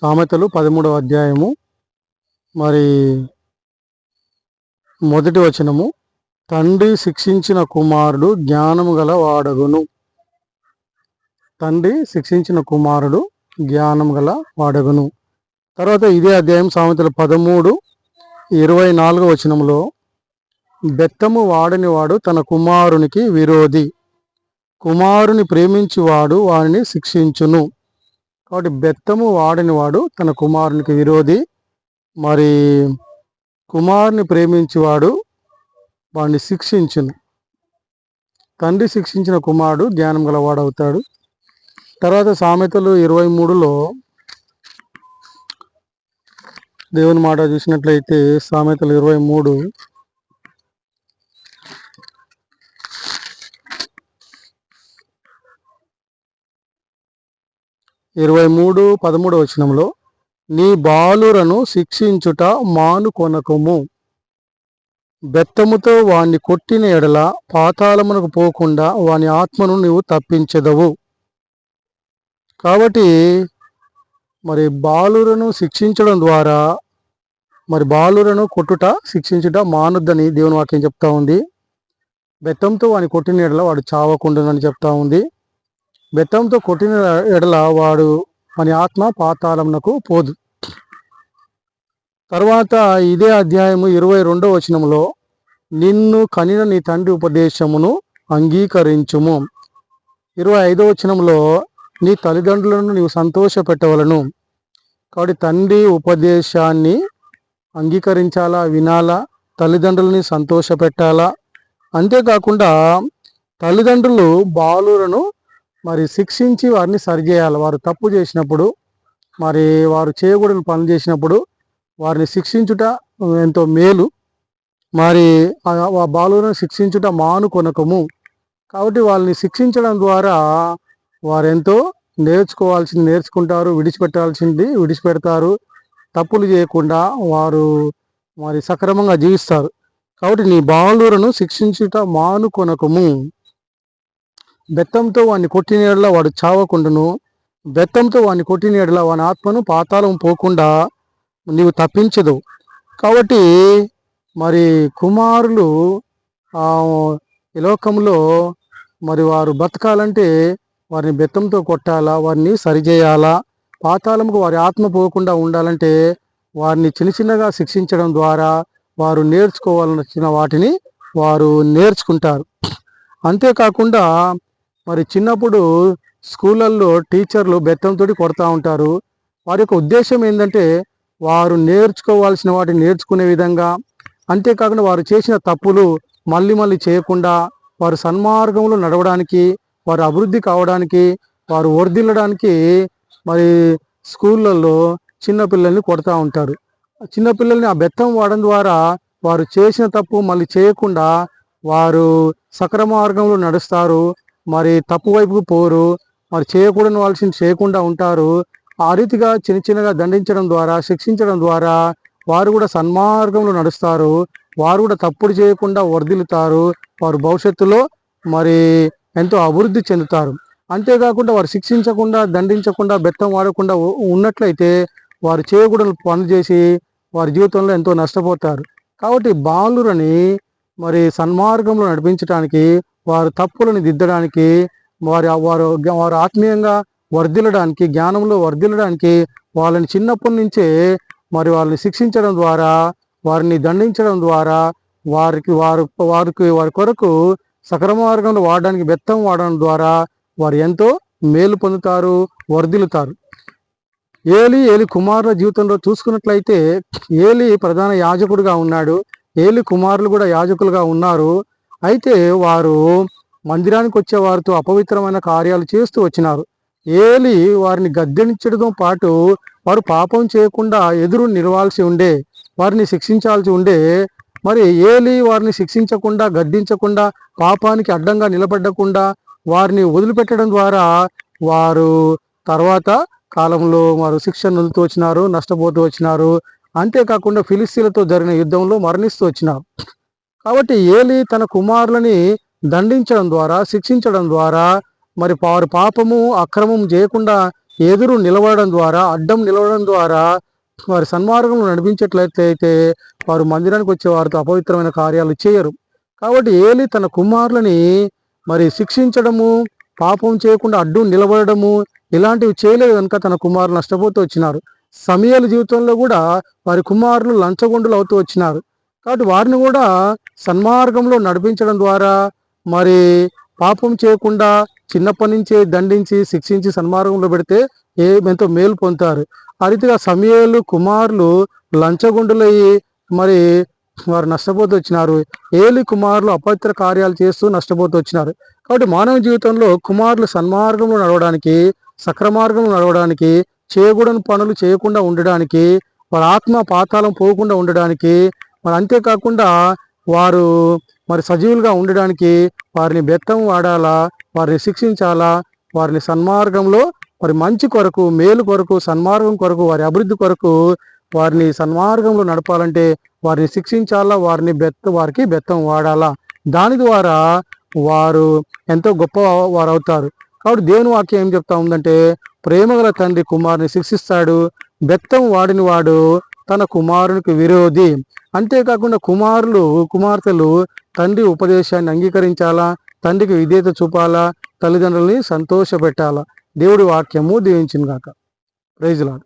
సామెతలు పదమూడవ అధ్యాయము మరి మొదటి వచనము. తండ్రి శిక్షించిన కుమారుడు జ్ఞానము గల వాడగును. తండ్రి శిక్షించిన కుమారుడు జ్ఞానం గల వాడగును. తర్వాత ఇదే అధ్యాయం సామెతలు పదమూడు ఇరవై నాలుగు వచనంలో బెత్తము వాడని వాడు తన కుమారునికి విరోధి. కుమారుని ప్రేమించువాడు వారిని శిక్షించును. కాబట్టి బెత్తము వాడని వాడు తన కుమారునికి విరోధి. మరి కుమారుని ప్రేమించేవాడు వాడిని శిక్షించును. తండ్రి శిక్షించిన కుమారుడు జ్ఞానం గలవాడవుతాడు. తర్వాత సామెతలు ఇరవై మూడులో దేవుని మాట చూసినట్లయితే సామెతలు ఇరవై మూడు ఇరవై మూడు పదమూడు వచనంలో నీ బాలురను శిక్షించుట మానుకొనకము. బెత్తముతో వాణ్ణి కొట్టిన ఎడల పాతాళమునకు పోకుండా వాని ఆత్మను నీవు తప్పించదవు. కాబట్టి మరి బాలురను శిక్షించడం ద్వారా మరి బాలురను కొట్టుట శిక్షించుట మానొద్దని దేవుని వాక్యం చెప్తా ఉంది. బెత్తంతో వాని కొట్టిన ఎడల వాడు చావకుండానని చెప్తా ఉంది. బెత్తంతో కొట్టిన ఎడల వాడు అని ఆత్మ పాతాళమునకు పోదు. తర్వాత ఇదే అధ్యాయము ఇరవై రెండవ వచనంలో నిన్ను కనిన నీ తండ్రి ఉపదేశమును అంగీకరించుము. ఇరవై ఐదో వచనంలో నీ తల్లిదండ్రులను నీవు సంతోష పెట్టవలను కాబట్టి తండ్రి ఉపదేశాన్ని అంగీకరించాలా వినాలా తల్లిదండ్రులని సంతోష పెట్టాలా అంతేకాకుండా తల్లిదండ్రులు బాలులను మరి శిక్షించి వారిని సరిచేయాలి. వారు తప్పు చేసినప్పుడు మరి వారు చేయకూడని పనులు చేసినప్పుడు వారిని శిక్షించుట ఎంతో మేలు. మరి ఆ బాలులను శిక్షించుట మానుకొనకము కాబట్టి వాళ్ళని శిక్షించడం ద్వారా వారెంతో నేర్చుకోవాల్సింది నేర్చుకుంటారు విడిచిపెట్టాల్సింది విడిచిపెడతారు. తప్పులు చేయకుండా వారు మరి సక్రమంగా జీవిస్తారు. కాబట్టి నీ బాలులను శిక్షించుట మానుకొనకము బెత్తంతో వాడిని కొట్టిన వాడు చావకుండను. బెత్తంతో వాడిని కొట్టిన వాని ఆత్మను పాతాళం పోకుండా నీవు తప్పించదు. కాబట్టి మరి కుమారులు ఈ లోకంలో మరి వారు బతకాలంటే వారిని బెత్తంతో కొట్టాలా వారిని సరిచేయాలా? పాతాళముకు వారి ఆత్మ పోకుండా ఉండాలంటే వారిని చిన్న చిన్నగా శిక్షించడం ద్వారా వారు నేర్చుకోవాలనిచ్చిన వాటిని వారు నేర్చుకుంటారు. అంతేకాకుండా మరి చిన్నప్పుడు స్కూళ్ళల్లో టీచర్లు బెత్తంతో కొడతా ఉంటారు. వారి యొక్క ఉద్దేశం ఏంటంటే వారు నేర్చుకోవాల్సిన వాటిని నేర్చుకునే విధంగా అంతేకాకుండా వారు చేసిన తప్పులు మళ్ళీ మళ్ళీ చేయకుండా వారు సన్మార్గంలో నడవడానికి వారు అభివృద్ధి కావడానికి వారు వర్దిల్లడానికి మరి స్కూళ్ళల్లో చిన్నపిల్లల్ని కొడతా ఉంటారు. చిన్నపిల్లల్ని ఆ బెత్తం వాడడం ద్వారా వారు చేసిన తప్పు మళ్ళీ చేయకుండా వారు సక్రమ మార్గంలో నడుస్తారు. మరి తప్పు వైపుకు పోరు మరి చేయకూడని వాళ్ళని చేయకుండా ఉంటారు. ఆ రీతిగా చిన్న చిన్నగా దండించడం ద్వారా శిక్షించడం ద్వారా వారు కూడా సన్మార్గంలో నడుస్తారు. వారు కూడా తప్పుడు చేయకుండా వర్ధిల్లుతారు. వారు భవిష్యత్తులో మరి ఎంతో అభివృద్ధి చెందుతారు. అంతేకాకుండా వారు శిక్షించకుండా దండించకుండా బెత్తం వాడకుండా ఉన్నట్లయితే వారు చేయకూడని పనులు చేసి వారి జీవితంలో ఎంతో నష్టపోతారు. కాబట్టి బాలురని మరి సన్మార్గంలో నడిపించడానికి వారు తప్పులను దిద్దడానికి వారి వారు వారు ఆత్మీయంగా వర్ధిల్లడానికి జ్ఞానంలో వర్ధిల్లడానికి వాళ్ళని చిన్నప్పటి నుంచే మరి వాళ్ళని శిక్షించడం ద్వారా వారిని దండించడం ద్వారా వారికి వారు వారికి వారి కొరకు సక్రమ మార్గంలో వాడడానికి బెత్తం వాడడం ద్వారా వారు ఎంతో మేలు పొందుతారు వర్ధిల్లుతారు. ఏలి ఏలి కుమారుల జీవితంలో చూసుకున్నట్లయితే ఏలి ప్రధాన యాజకుడుగా ఉన్నాడు. ఏలి కుమారులు కూడా యాజకులుగా ఉన్నారు. అయితే వారు మందిరానికి వచ్చే వారితో అపవిత్రమైన కార్యాలు చేస్తూ వచ్చినారు. ఏలి వారిని గద్దెనించడంతో పాటు వారు పాపం చేయకుండా ఎదురు నిలవాల్సి ఉండే వారిని శిక్షించాల్సి ఉండే మరి ఏలి వారిని శిక్షించకుండా గద్దించకుండా పాపానికి అడ్డంగా నిలబడకుండా వారిని వదిలిపెట్టడం ద్వారా వారు తర్వాత కాలంలో వారు శిక్షణ నందుతూ వచ్చినారు నష్టపోతూ వచ్చినారు. అంతేకాకుండా ఫిలిస్తీన్లతో జరిగిన యుద్ధంలో మరణిస్తూ వచ్చినారు. కాబట్టి ఏలి తన కుమారులని దండించడం ద్వారా శిక్షించడం ద్వారా మరి వారు పాపము అక్రమం చేయకుండా ఎదురు నిలవడం ద్వారా అడ్డం నిలవడం ద్వారా వారి సన్మార్గంలో నడిపించేట్లయితే వారు మందిరానికి వచ్చే వారితో అపవిత్రమైన కార్యాలు చేయరు. కాబట్టి ఏలి తన కుమారులని మరి శిక్షించడము పాపం చేయకుండా అడ్డు నిలబడము ఇలాంటివి చేయలేదు కనుక తన కుమారులు నష్టపోతూ వచ్చినారు. సమయాల జీవితంలో కూడా వారి కుమారులు లంచగొండులు అవుతూ వచ్చినారు. కాబట్టి వారిని కూడా సన్మార్గంలో నడిపించడం ద్వారా మరి పాపం చేయకుండా చిన్నప్పటి నుంచే దండించి శిక్షించి సన్మార్గంలో పెడితే ఏ ఎంతో మేలు పొందుతారు. ఆ రీతిగా సమయాలు కుమారులు లంచగొండులయ్యి మరి వారు నష్టపోతూ వచ్చినారు. ఏలి కుమారులు అపవిత్ర కార్యాలు చేస్తూ నష్టపోతూ వచ్చినారు. కాబట్టి మానవ జీవితంలో కుమారులు సన్మార్గంలో నడవడానికి సక్రమార్గంలో నడవడానికి చేయకూడని పనులు చేయకుండా ఉండడానికి వారి ఆత్మ పాతాళం పోకుండా ఉండడానికి మరి అంతేకాకుండా వారు మరి సజీవులుగా ఉండడానికి వారిని బెత్తం వాడాలా వారిని శిక్షించాలా వారిని సన్మార్గంలో మరి మంచి కొరకు మేలు కొరకు సన్మార్గం కొరకు వారి అభివృద్ధి కొరకు వారిని సన్మార్గంలో నడపాలంటే వారిని శిక్షించాలా వారిని బెత్త వారికి బెత్తం వాడాలా. దాని ద్వారా వారు ఎంతో గొప్ప వారు అవుతారు కాబట్టి దేవుని వాక్యం ఏం చెప్తా ఉందంటే ప్రేమగల తండ్రి కుమారుని శిక్షిస్తాడు బెత్తం వాడిన వాడు తన కుమారునికి విరోధి. అంతేకాకుండా కుమారులు కుమార్తెలు తండ్రి ఉపదేశాన్ని అంగీకరించాలా? తండ్రికి విధేయత చూపాలా? తల్లిదండ్రుల్ని సంతోషపెట్టాలా? దేవుడి వాక్యము దీవించింది కాక ప్రైజ్లాడు